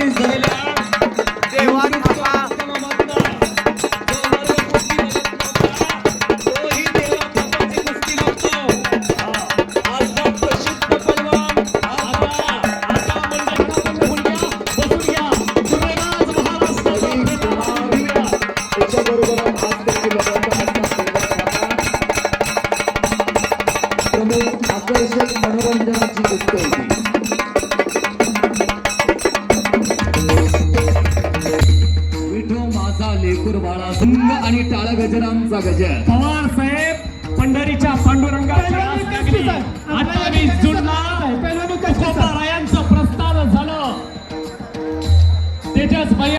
होता. प्रमुख आकर्षक मनोरंजनाची गोष्ट होती. माझा लेकूर बाळा सुंग आणि टाळ गजरांचा गजर. पवार साहेब पंढरीच्या पांडुरंगाची आस लागली. अठ्ठावीस जूनला तुकोबा रायांचं प्रस्थान झालं. तेजस